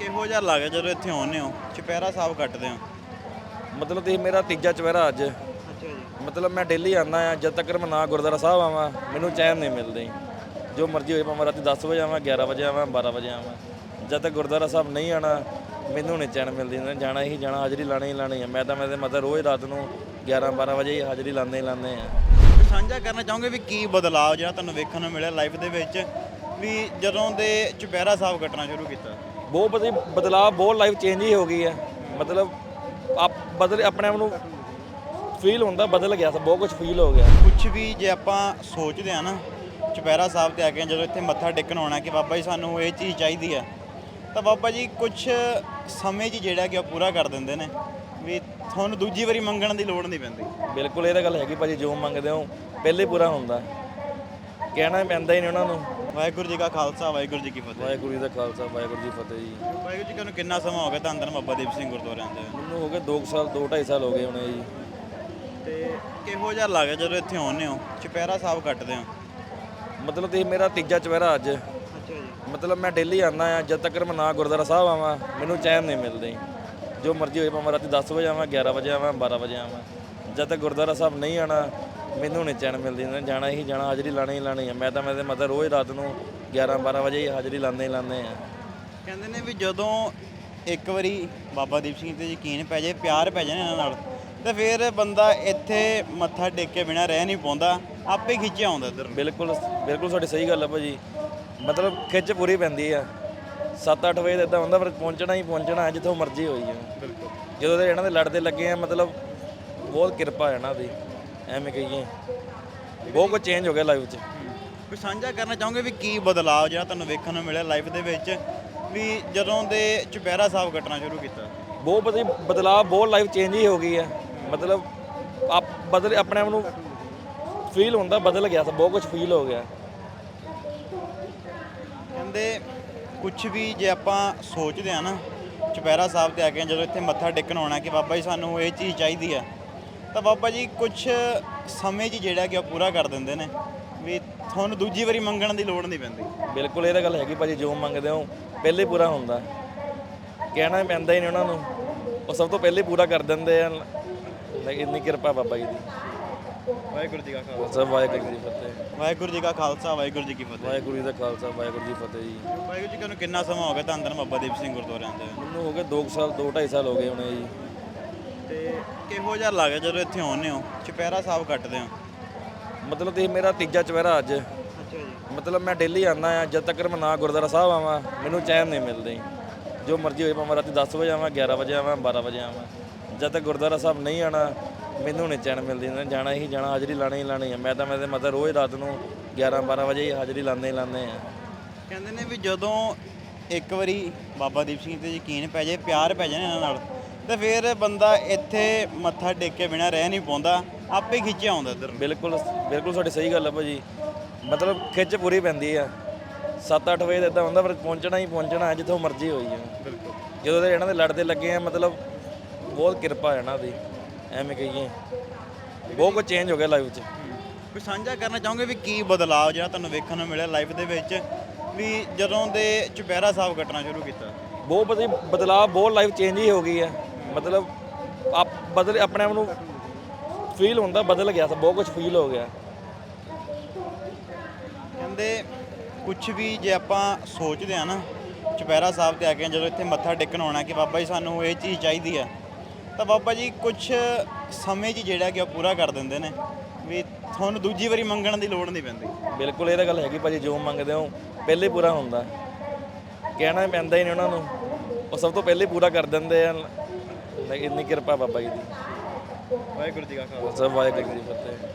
ਕਿਹੋ ਜਿਹਾ ਲੱਗਦਾ ਜਦੋਂ ਇੱਥੇ ਆਉਂਦੇ ਹੋ? ਚੁਪਹਿਰਾ ਸਾਹਿਬ ਕੱਟਦੇ ਹੋ। ਮਤਲਬ ਇਹ ਮੇਰਾ ਤੀਜਾ ਚੁਪਹਿਰਾ ਅੱਜ। ਅੱਛਾ ਜੀ। ਮਤਲਬ ਮੈਂ ਡੇਲੀ ਆਉਂਦਾ ਆ ਜਦ ਤੱਕ ਮੈਂ ਨਾ ਗੁਰਦੁਆਰਾ ਸਾਹਿਬ ਆਵਾਂ ਮੈਨੂੰ ਚੈਨ ਨਹੀਂ ਮਿਲਦੀ। ਜੋ ਮਰਜ਼ੀ ਹੋਏ ਭਾਵੇਂ ਰਾਤੀ 10 ਵਜੇ ਆਵਾਂ 11 ਵਜੇ ਆਵਾਂ 12 ਵਜੇ ਆਵਾਂ। ਜਦ ਤੱਕ ਗੁਰਦੁਆਰਾ ਸਾਹਿਬ ਨਹੀਂ ਆਣਾ ਮੈਨੂੰ ਨਹੀਂ ਚੈਨ ਮਿਲਦੀ। ਨਾ ਜਾਣਾ ਹੀ ਜਾਣਾ ਹਾਜ਼ਰੀ ਲਾਣੀ ਹੀ ਲਾਣੀ ਹੈ। ਮੈਂ ਤਾਂ ਮੇਰੇ ਮਦਰ ਰੋਜ਼ ਰਾਤ ਨੂੰ 11 12 ਵਜੇ ਹੀ ਹਾਜ਼ਰੀ ਲਾਉਂਦੇ ਹੀ ਲਾਉਂਦੇ ਆ ਸਾਂਝਾ ਕਰਨਾ ਚਾਹੋਗੇ ਵੀ ਕੀ ਬਦਲਾਅ ਜਿਹੜਾ ਤੁਹਾਨੂੰ ਵੇਖਣ ਨੂੰ ਮਿਲਿਆ ਲਾਈਫ ਦੇ ਵਿੱਚ? ਵੀ ਜਦੋਂ ਦੇ ਚੁਪਹਿਰਾ ਸਾਹਿਬ ਕੱਟਣਾ ਸ਼ੁਰੂ ਕੀਤਾ। ਬਹੁਤ ਬਦੀ ਬਦਲਾਅ ਬਹੁਤ ਲਾਈਫ ਚੇਂਜ ਹੀ ਹੋ ਗਈ ਹੈ। ਮਤਲਬ ਆਪ ਬਦਲ ਆਪਣੇ ਆਪ ਨੂੰ ਫੀਲ ਹੁੰਦਾ ਬਦਲ ਗਿਆ ਸਭ ਬਹੁਤ ਕੁਝ ਫੀਲ ਹੋ ਗਿਆ। ਕੁਝ ਵੀ ਜੇ ਆਪਾਂ ਸੋਚਦੇ ਆ ਨਾ ਚੁਪਹਿਰਾ ਸਾਹਿਬ ਤੇ ਆ ਕੇ ਜਦੋਂ ਇੱਥੇ ਮੱਥਾ ਟੇਕਣ ਆਉਣਾ ਕਿ ਬਾਬਾ ਜੀ ਸਾਨੂੰ ਇਹ ਚੀਜ਼ ਚਾਹੀਦੀ ਆ ਤਾਂ ਬਾਬਾ ਜੀ ਕੁਝ ਸਮੇਂ 'ਚ ਜਿਹੜਾ ਕਿ ਉਹ ਪੂਰਾ ਕਰ ਦਿੰਦੇ ਨੇ ਵੀ ਤੁਹਾਨੂੰ ਦੂਜੀ ਵਾਰੀ ਮੰਗਣ ਦੀ ਲੋੜ ਨਹੀਂ ਪੈਂਦੀ। ਬਿਲਕੁਲ ਇਹ ਤਾਂ ਗੱਲ ਹੈਗੀ ਭਾਜੀ ਜੋ ਮੰਗਦੇ ਹੋ ਪਹਿਲੇ ਪੂਰਾ ਹੁੰਦਾ। ਕਹਿਣਾ ਹੀ ਪੈਂਦਾ ਹੀ ਨਹੀਂ ਉਹਨਾਂ ਨੂੰ। ਵਾਹਿਗੁਰੂ ਜੀ ਕਾ ਖਾਲਸਾ ਵਾਹਿਗੁਰੂ ਜੀ ਕੀ ਫਤਿਹ। ਵਾਹਿਗੁਰੂ ਜੀ ਦਾ ਖਾਲਸਾ ਵਾਹਿਗੁਰੂ ਜੀ ਫਤਿਹ ਜੀ। ਵਾਹਿਗੁਰੂ ਜੀ ਤੁਹਾਨੂੰ ਕਿੰਨਾ ਸਮਾਂ ਹੋ ਗਿਆ ਧੰਨ ਧੰਨ ਬਾਬਾ ਦੀਪ ਸਿੰਘ ਗੁਰਦੁਆਰੇ ਆਉਂਦੇ ਹੋਏ ਮੈਨੂੰ ਹੋ ਗਏ 2 ਸਾਲ 2 2.5 ਸਾਲ ਹੋ ਗਏ ਹੁਣੇ ਜੀ। ਤੇ ਕਿਹੋ ਜਿਹਾ ਲੱਗਦਾ ਜਦੋਂ ਇੱਥੇ ਆਉਂਦੇ ਹੋ? ਚੁਪਹਿਰਾ ਸਾਹਿਬ ਕੱਟਦੇ ਹੋ? ਮਤਲਬ ਇਹ ਮੇਰਾ ਤੀਜਾ ਚੁਪਹਿਰਾ ਅੱਜ। ਅੱਛਾ ਜੀ। ਮਤਲਬ ਮੈਂ ਡੇਲੀ ਆਉਂਦਾ ਆ ਜਦ ਤੱਕ ਮੈਂ ਨਾ ਗੁਰਦੁਆਰਾ ਸਾਹਿਬ ਆਵਾਂ ਮੈਨੂੰ ਚੈਨ ਨਹੀਂ ਮਿਲਦੀ। ਜੋ ਮਰਜ਼ੀ ਹੋਏ ਭਾਵੇਂ ਰਾਤੀ 10 ਵਜੇ ਆਵਾਂ 11 ਵਜੇ ਆਵਾਂ 12 ਵਜੇ ਆਵਾਂ। ਜਦ ਤੱਕ ਗੁਰਦੁਆਰਾ ਸਾਹਿਬ ਨਹੀਂ ਆਣਾ ਮੈਨੂੰ ਨਹੀਂ ਚੈਨ ਮਿਲਦੀ ਨਾ ਜਾਣਾ ਹੀ ਜਾਣਾ ਹਾਜ਼ਰੀ ਲਾਣੀ ਹੀ ਲਾਣੀ ਹੈ ਮੈਂ ਤਾਂ ਮੇਰੇ ਮਦਰ ਰੋਜ਼ ਰਾਤ ਨੂੰ 11 12 ਵਜੇ ਹੀ ਹਾਜ਼ਰੀ ਲਾਉਂਦੇ ਹੀ ਲਾਉਂਦੇ ਆ। ਕਹਿੰਦੇ ਨੇ ਵੀ ਜਦੋਂ ਇੱਕ ਵਾਰੀ ਬਾਬਾ ਦੀਪ ਸਿੰਘ ਤੇ ਯਕੀਨ ਪੈ ਜਾਏ ਪਿਆਰ ਪੈ ਜਾਏ ਇਹਨਾਂ ਨਾਲ ਤੇ ਫਿਰ ਬੰਦਾ ਇੱਥੇ ਮੱਥਾ ਟੇਕ ਕੇ ਬਿਨਾ ਰਹਿ ਨਹੀਂ ਪਾਉਂਦਾ ਆਪੇ ਖਿੱਚਿਆ ਆਉਂਦਾ ਇੱਧਰ। ਬਿਲਕੁਲ ਬਿਲਕੁਲ ਤੁਹਾਡੀ ਸਹੀ ਗੱਲ ਹੈ ਭਾਜੀ। ਮਤਲਬ ਖਿੱਚ ਪੂਰੀ ਪੈਂਦੀ ਆ। 7-8 ਵਜੇ ਇਦਾਂ ਹੁੰਦਾ ਪਰ ਪਹੁੰਚਣਾ ਹੀ ਪਹੁੰਚਣਾ ਹੈ ਜਿੱਥੋਂ ਮਰਜ਼ੀ ਹੋਈ ਹੈ ਜਦੋਂ ਦੇ ਇਹਨਾਂ ਦੇ ਲੜਦੇ ਲੱਗੇ ਆ ਮਤਲਬ ਬਹੁਤ ਕਿਰਪਾ ਹੈ ਇਹਨਾਂ ਦੀ। ਐਵੇਂ ਕਹੀਏ। ਬਹੁਤ ਕੁਝ ਚੇਂਜ ਹੋ ਗਿਆ ਲਾਈਫ 'ਚ। ਕੋਈ ਸਾਂਝਾ ਕਰਨਾ ਚਾਹੋਗੇ ਵੀ ਕੀ ਬਦਲਾਅ ਜਿਹੜਾ ਤੁਹਾਨੂੰ ਵੇਖਣ ਨੂੰ ਮਿਲਿਆ ਲਾਈਫ ਦੇ ਵਿੱਚ? ਵੀ ਜਦੋਂ ਦੇ ਚੁਪਹਿਰਾ ਸਾਹਿਬ ਕੱਟਣਾ ਸ਼ੁਰੂ ਕੀਤਾ। ਬਹੁਤ ਬਦੀ ਬਦਲਾਅ ਬਹੁਤ ਲਾਈਫ ਚੇਂਜ ਹੀ ਹੋ ਗਈ ਹੈ। ਮਤਲਬ ਆਪ ਬਦਲ ਆਪਣੇ ਆਪ ਨੂੰ ਫੀਲ ਹੁੰਦਾ ਬਦਲ ਗਿਆ ਸਭ ਬਹੁਤ ਕੁਝ ਫੀਲ ਹੋ ਗਿਆ। ਕਹਿੰਦੇ ਕੁਝ ਵੀ ਜੇ ਆਪਾਂ ਸੋਚਦੇ ਆ ਨਾ ਚੁਪਹਿਰਾ ਸਾਹਿਬ ਤੇ ਆ ਕੇ ਜਦੋਂ ਇੱਥੇ ਮੱਥਾ ਟੇਕਣ ਆਉਣਾ ਕਿ ਬਾਬਾ ਜੀ ਸਾਨੂੰ ਇਹ ਚੀਜ਼ ਚਾਹੀਦੀ ਆ ਤਾਂ ਬਾਬਾ ਜੀ ਕੁਝ ਸਮੇਂ 'ਚ ਜਿਹੜਾ ਕਿ ਉਹ ਪੂਰਾ ਕਰ ਦਿੰਦੇ ਨੇ ਵੀ ਤੁਹਾਨੂੰ ਦੂਜੀ ਵਾਰੀ ਮੰਗਣ ਦੀ ਲੋੜ ਨਹੀਂ ਪੈਂਦੀ। ਬਿਲਕੁਲ ਇਹ ਤਾਂ ਗੱਲ ਹੈਗੀ ਭਾਜੀ ਜੋ ਮੰਗਦੇ ਹੋ ਪਹਿਲੇ ਪੂਰਾ ਹੁੰਦਾ। ਕਹਿਣਾ ਪੈਂਦਾ ਹੀ ਨਹੀਂ ਉਹਨਾਂ ਨੂੰ। ਉਹ ਸਭ ਤੋਂ ਪਹਿਲੇ ਪੂਰਾ ਕਰ ਦਿੰਦੇ ਆ। ਲੈ ਇੰਨੀ ਕਿਰਪਾ ਬਾਬਾ ਜੀ ਦੀ। ਵਾਹਿਗੁਰੂ ਜੀ ਕਾ ਖਾਲਸਾ। ਸਭ ਵਾਹਿਗੁਰੂ ਜੀ ਦੀ ਫਤਿਹ। ਵਾਹਿਗੁਰੂ ਜੀ ਕਾ ਖਾਲਸਾ ਵਾਹਿਗੁਰੂ ਜੀ ਕੀ ਫਤਿਹ। ਵਾਹਿਗੁਰੂ ਜੀ ਦਾ ਖਾਲਸਾ ਵਾਹਿਗੁਰੂ ਜੀ ਫਤਿਹ ਜੀ। ਵਾਹਿਗੁਰੂ ਜੀ ਤੁਹਾਨੂੰ ਕਿੰਨਾ ਸਮਾਂ ਹੋ ਗਿਆ ਧੰਨ ਧੰਨ ਬਾਬਾ ਦੀਪ ਸਿੰਘ ਗੁਰਦੁਆਰੇ ਆਉਂਦੇ ਹੋਏ ਮੈਨੂੰ ਹੋ ਗਏ 2 ਸਾਲ 2 2.5 ਸਾਲ ਹੋ ਗਏ ਹੁਣੇ ਜੀ। ਤੇ ਕਿਹੋ ਜਿਹਾ ਲੱਗਦਾ ਜਦੋਂ ਇੱਥੇ ਆਉਂਦੇ ਹੋ? ਚੁਪਹਿਰਾ ਸਾਹਿਬ ਕੱਟਦੇ ਹੋ। ਮਤਲਬ ਇਹ ਮੇਰਾ ਤੀਜਾ ਚੁਪਹਿਰਾ ਅੱਜ। ਅੱਛਾ ਜੀ। ਮਤਲਬ ਮੈਂ ਡੇਲੀ ਆਉਂਦਾ ਆ ਜਦ ਤੱਕ ਮੈਂ ਨਾ ਗੁਰਦੁਆਰਾ ਸਾਹਿਬ ਆਵਾਂ ਮੈਨੂੰ ਚੈਨ ਨਹੀਂ ਮਿਲਦੀ। ਜੋ ਮਰਜ਼ੀ ਹੋਏ ਭਾਵੇਂ ਰਾਤੀ 10 ਵਜੇ ਆਵਾਂ 11 ਵਜੇ ਆਵਾਂ 12 ਵਜੇ ਆਵਾਂ। ਜਦ ਤੱਕ ਗੁਰਦੁਆਰਾ ਸਾਹਿਬ ਨਹੀਂ ਆਣਾ ਮੈਨੂੰ ਨਹੀਂ ਚੈਨ ਮਿਲਦੀ ਨਾ ਜਾਣਾ ਹੀ ਜਾਣਾ ਹਾਜ਼ਰੀ ਲਾਣੀ ਹੀ ਲਾਣੀ ਹੈ। ਮੈਂ ਤਾਂ ਮੇਰੇ ਮਦਰ ਰੋਜ਼ ਰਾਤ ਨੂੰ 11 12 ਵਜੇ ਹੀ ਹਾਜ਼ਰੀ ਲਾਉਂਦੇ ਹੀ ਲਾਉਂਦੇ ਆ ਕਹਿੰਦੇ ਨੇ ਵੀ ਜਦੋਂ ਇੱਕ ਵਾਰੀ ਬਾਬਾ ਦੀਪ ਸਿੰਘ ਤੇ ਯਕੀਨ ਪੈ ਜਾਏ ਪਿਆਰ ਪੈ ਜਾਏ ਇਹਨਾਂ ਨਾਲ ਤੇ ਫਿਰ ਬੰਦਾ ਇੱਥੇ ਮੱਥਾ ਟੇਕ ਕੇ ਬਿਨਾ ਰਹਿ ਨਹੀਂ ਪਾਉਂਦਾ ਆਪੇ ਖਿੱਚਿਆ ਆਉਂਦਾ ਇੱਧਰ ਨੂੰ। ਬਿਲਕੁਲ ਬਿਲਕੁਲ ਤੁਹਾਡੀ ਸਹੀ ਗੱਲ ਹੈ ਭਾਜੀ। ਮਤਲਬ ਖਿੱਚ ਪੂਰੀ ਪੈਂਦੀ ਆ। 7-8 ਵਜੇ ਇਦਾਂ ਹੁੰਦਾ ਪਰ ਪਹੁੰਚਣਾ ਹੀ ਪਹੁੰਚਣਾ ਜਿੱਥੋਂ ਮਰਜ਼ੀ ਹੋਈ ਹੈ ਜਦੋਂ ਦੇ ਇਹਨਾਂ ਦੇ ਲੜਦੇ ਲੱਗੇ ਆ ਮਤਲਬ ਬਹੁਤ ਕਿਰਪਾ ਹੈ ਇਹਨਾਂ ਦੀ ਐਵੇਂ ਕਹੀਏ। ਬਹੁਤ ਕੁਝ ਚੇਂਜ ਹੋ ਗਿਆ ਲਾਈਫ 'ਚ। ਕੋਈ ਸਾਂਝਾ ਕਰਨਾ ਚਾਹੋਗੇ ਵੀ ਕੀ ਬਦਲਾਅ ਜਿਹੜਾ ਤੁਹਾਨੂੰ ਵੇਖਣ ਨੂੰ ਮਿਲਿਆ ਲਾਈਫ ਦੇ ਵਿੱਚ? ਵੀ ਜਦੋਂ ਦੇ ਚੁਪਹਿਰਾ ਸਾਹਿਬ ਕੱਟਣਾ ਸ਼ੁਰੂ ਕੀਤਾ। ਬਹੁਤ ਬਦੀ ਬਦਲਾਅ ਬਹੁਤ ਲਾਈਫ ਚੇਂਜ ਹੀ ਹੋ ਗਈ ਹੈ ਮਤਲਬ ਆਪ ਬਦਲ ਆਪਣੇ ਆਪ ਨੂੰ ਫੀਲ ਹੁੰਦਾ ਬਦਲ ਗਿਆ ਸਭ ਬਹੁਤ ਕੁਝ ਫੀਲ ਹੋ ਗਿਆ। ਕਹਿੰਦੇ ਕੁਝ ਵੀ ਜੇ ਆਪਾਂ ਸੋਚਦੇ ਆ ਨਾ ਚੁਪਹਿਰਾ ਸਾਹਿਬ ਤੇ ਆ ਕੇ ਜਦੋਂ ਇੱਥੇ ਮੱਥਾ ਟੇਕਣ ਆਉਣਾ ਕਿ ਬਾਬਾ ਜੀ ਸਾਨੂੰ ਇਹ ਚੀਜ਼ ਚਾਹੀਦੀ ਆ ਤਾਂ ਬਾਬਾ ਜੀ ਕੁਝ ਸਮੇਂ 'ਚ ਜਿਹੜਾ ਕਿ ਉਹ ਪੂਰਾ ਕਰ ਦਿੰਦੇ ਨੇ ਵੀ ਤੁਹਾਨੂੰ ਦੂਜੀ ਵਾਰੀ ਮੰਗਣ ਦੀ ਲੋੜ ਨਹੀਂ ਪੈਂਦੀ। ਬਿਲਕੁਲ ਇਹ ਤਾਂ ਗੱਲ ਹੈਗੀ ਭਾਜੀ ਜੋ ਮੰਗਦੇ ਹੋ ਪਹਿਲੇ ਪੂਰਾ ਹੁੰਦਾ। ਕਹਿਣਾ ਪੈਂਦਾ ਹੀ ਨਹੀਂ ਉਹਨਾਂ ਨੂੰ। ਉਹ ਸਭ ਤੋਂ ਪਹਿਲੇ ਪੂਰਾ ਕਰ ਦਿੰਦੇ ਆ। ਇੰਨੀ ਕਿਰਪਾ ਬਾਬਾ ਜੀ ਦੀ। ਵਾਹਿਗੁਰੂ ਜੀ ਕਾ ਖਾਲਸਾ। ਵਾਹਿਗੁਰੂ ਜੀ ਦੀ ਫਤਿਹ।